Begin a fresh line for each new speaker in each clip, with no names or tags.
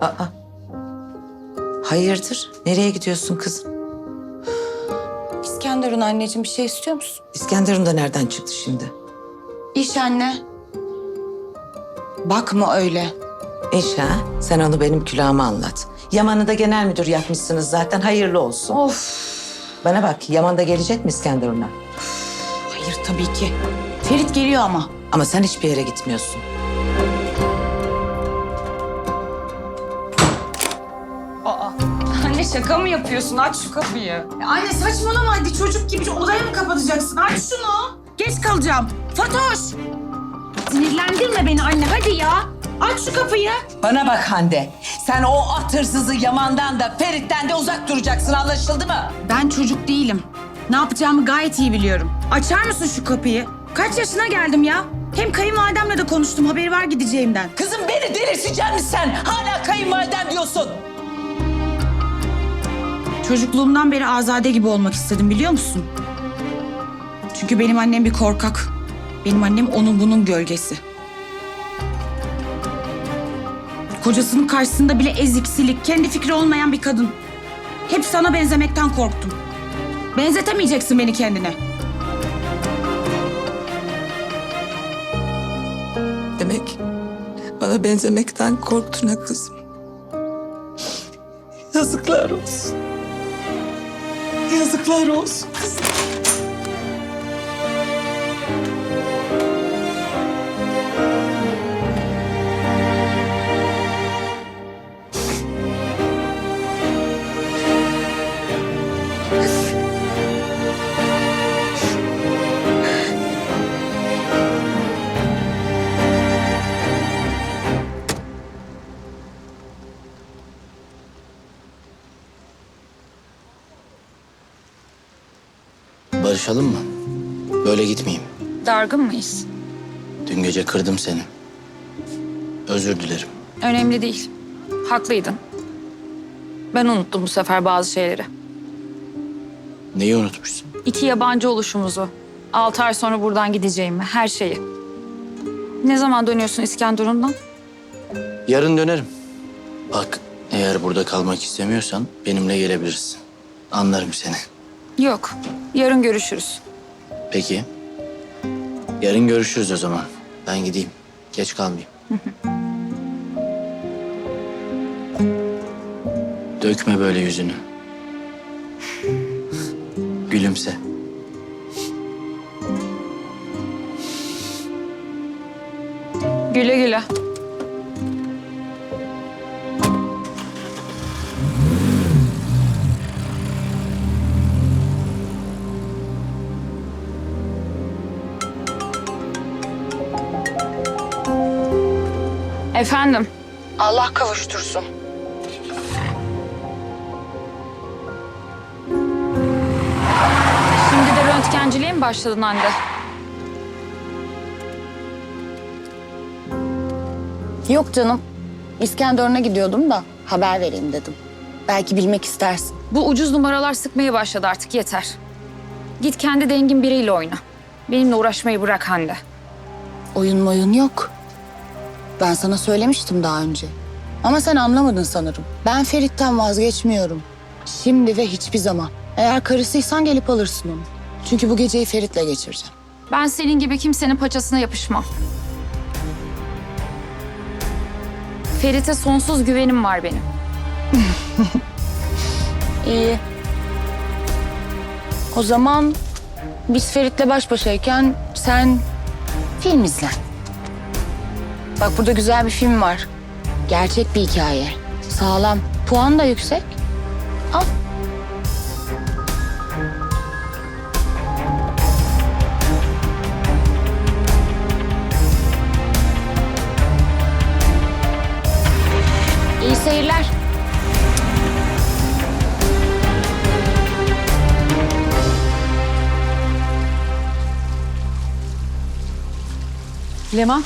Aa. Hayırdır? Nereye gidiyorsun kızım?
İskenderun anneciğim bir şey istiyor musun?
İskenderun da nereden çıktı şimdi?
İş anne. Bakma öyle.
İş ha? Sen onu benim külahıma anlat. Yaman'ı da genel müdür yapmışsınız zaten. Hayırlı olsun.
Of.
Bana bak, Yaman da gelecek mi İskenderun'a?
Hayır tabii ki. Ferit geliyor ama.
Ama sen hiçbir yere gitmiyorsun.
Anne şaka mı yapıyorsun? Aç şu kapıyı. Ya anne saçmalama hadi çocuk gibi odaya mı kapatacaksın? Aç şunu. Geç kalacağım. Fatoş. Sinirlendirme beni anne hadi ya. Aç şu kapıyı.
Bana bak Hande. Sen o at hırsızı Yaman'dan da Ferit'ten de uzak duracaksın anlaşıldı mı?
Ben çocuk değilim. Ne yapacağımı gayet iyi biliyorum. Açar mısın şu kapıyı? Kaç yaşına geldim ya? Hem kayınvalidemle de konuştum. Haberi var gideceğimden.
Kızım beni delirtecek misin sen? Hala kayınvaliden diyorsun.
Çocukluğumdan beri azade gibi olmak istedim biliyor musun? Çünkü benim annem bir korkak. Benim annem onun bunun gölgesi. Kocasının karşısında bile ezik, silik, kendi fikri olmayan bir kadın. Hep sana benzemekten korktum. Benzetemeyeceksin beni kendine.
Demek bana benzemekten korktun ha kızım. Yazıklar olsun. Yazıklar olsun.
Barışalım mı? Böyle gitmeyeyim.
Dargın mıyız?
Dün gece kırdım seni. Özür dilerim.
Önemli değil. Haklıydın. Ben unuttum bu sefer bazı şeyleri.
Neyi unutmuşsun?
İki yabancı oluşumuzu. Altı ay sonra buradan gideceğimi, her şeyi. Ne zaman dönüyorsun İskenderun'dan?
Yarın dönerim. Bak eğer burada kalmak istemiyorsan benimle gelebilirsin. Anlarım seni.
Yok. Yarın görüşürüz.
Peki. Yarın görüşürüz o zaman. Ben gideyim. Geç kalmayayım. Dökme böyle yüzünü. Gülümse.
Güle güle. Efendim,
Allah kavuştursun.
şimdi de röntgenciliğe mi başladın anne?
Yok canım. İskenderun'a gidiyordum da haber vereyim dedim. Belki bilmek istersin.
Bu ucuz numaralar sıkmaya başladı artık yeter. Git kendi dengin biriyle oyna. Benimle uğraşmayı bırak Hande.
Oyun moyun yok. Ben sana söylemiştim daha önce. Ama sen anlamadın sanırım. Ben Ferit'ten vazgeçmiyorum. Şimdi ve hiçbir zaman. Eğer karısıysan gelip alırsın onu. Çünkü bu geceyi Ferit'le geçireceğim.
Ben senin gibi kimsenin paçasına yapışmam. Ferit'e sonsuz güvenim var benim.
İyi. O zaman biz Ferit'le baş başayken sen film izle. Bak burada güzel bir film var. Gerçek bir hikaye. Sağlam. Puan da yüksek. Al. İyi seyirler.
Leman.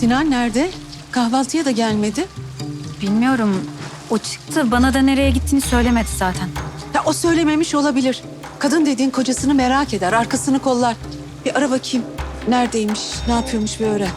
Sinan nerede? Kahvaltıya da gelmedi.
Bilmiyorum. O çıktı. Bana da nereye gittiğini söylemedi zaten.
Ya o söylememiş olabilir. Kadın dediğin kocasını merak eder, arkasını kollar. Bir ara bakayım. Neredeymiş, ne yapıyormuş bir öğren.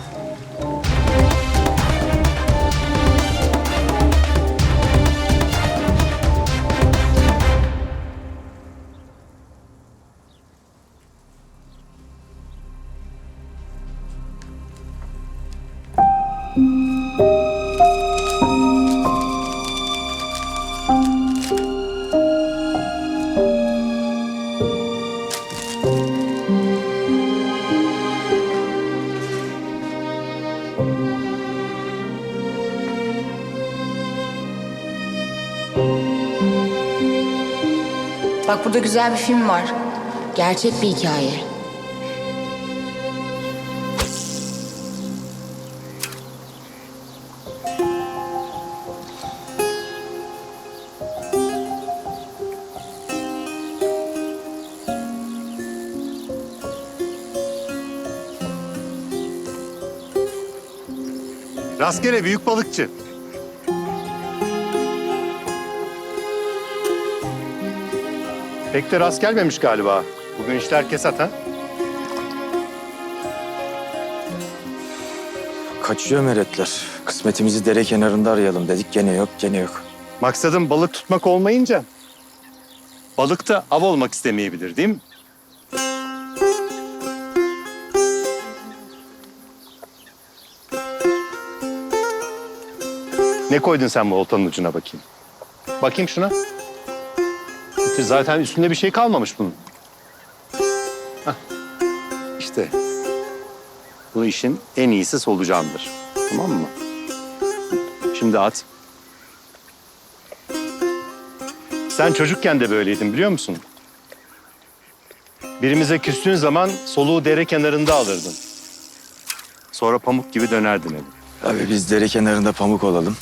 Burada güzel bir film var. Gerçek bir hikaye.
Rastgele büyük balıkçı. Pek de rast gelmemiş galiba. Bugün işler kesat ha?
Kaçıyor meretler. Kısmetimizi dere kenarında arayalım dedik. Gene yok, gene yok.
Maksadım balık tutmak olmayınca balık da av olmak istemeyebilir değil mi? Ne koydun sen bu oltanın ucuna bakayım? Bakayım şuna. Zaten üstünde bir şey kalmamış bunun. Hah. İşte bu işin en iyisi solucandır. Tamam mı? Şimdi at. Sen çocukken de böyleydin biliyor musun? Birimize küstüğün zaman soluğu dere kenarında alırdın. Sonra pamuk gibi dönerdin eve.
Abi biz dere kenarında pamuk olalım.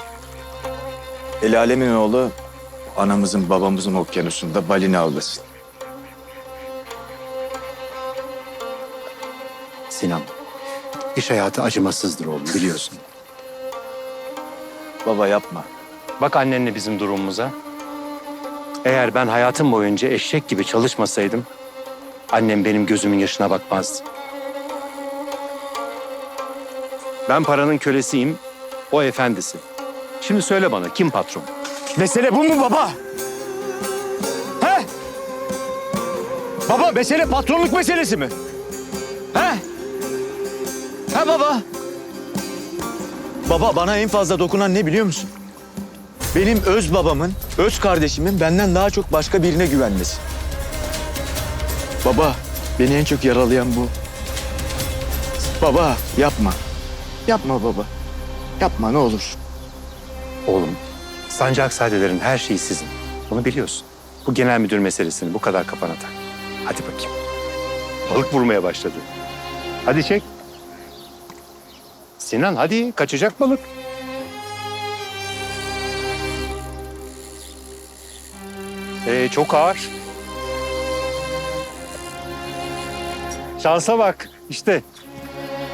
El alemin oğlu anamızın babamızın okyanusunda balina avlasın.
Sinan, iş hayatı acımasızdır oğlum biliyorsun.
Baba yapma.
Bak annenle bizim durumumuza. Eğer ben hayatım boyunca eşek gibi çalışmasaydım... ...annem benim gözümün yaşına bakmazdı. Ben paranın kölesiyim, o efendisi. Şimdi söyle bana kim patron?
Mesele bu mu baba? He? Baba mesele patronluk meselesi mi? He? He baba? Baba bana en fazla dokunan ne biliyor musun? Benim öz babamın, öz kardeşimin benden daha çok başka birine güvenmesi. Baba, beni en çok yaralayan bu. Baba, yapma. Yapma baba. Yapma ne olur.
Oğlum, Sancakzadelerin her şeyi sizin. Bunu biliyorsun. Bu genel müdür meselesini bu kadar kafana tak. Hadi bakayım. Balık vurmaya başladı. Hadi çek. Sinan hadi kaçacak balık. Ee, çok ağır. Şansa bak işte.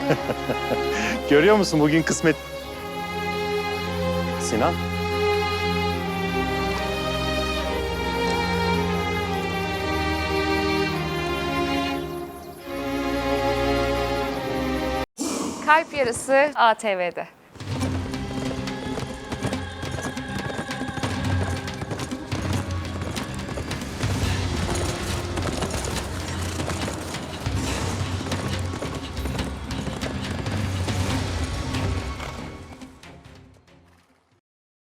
Görüyor musun bugün kısmet. Sinan.
Yarısı ATV'de.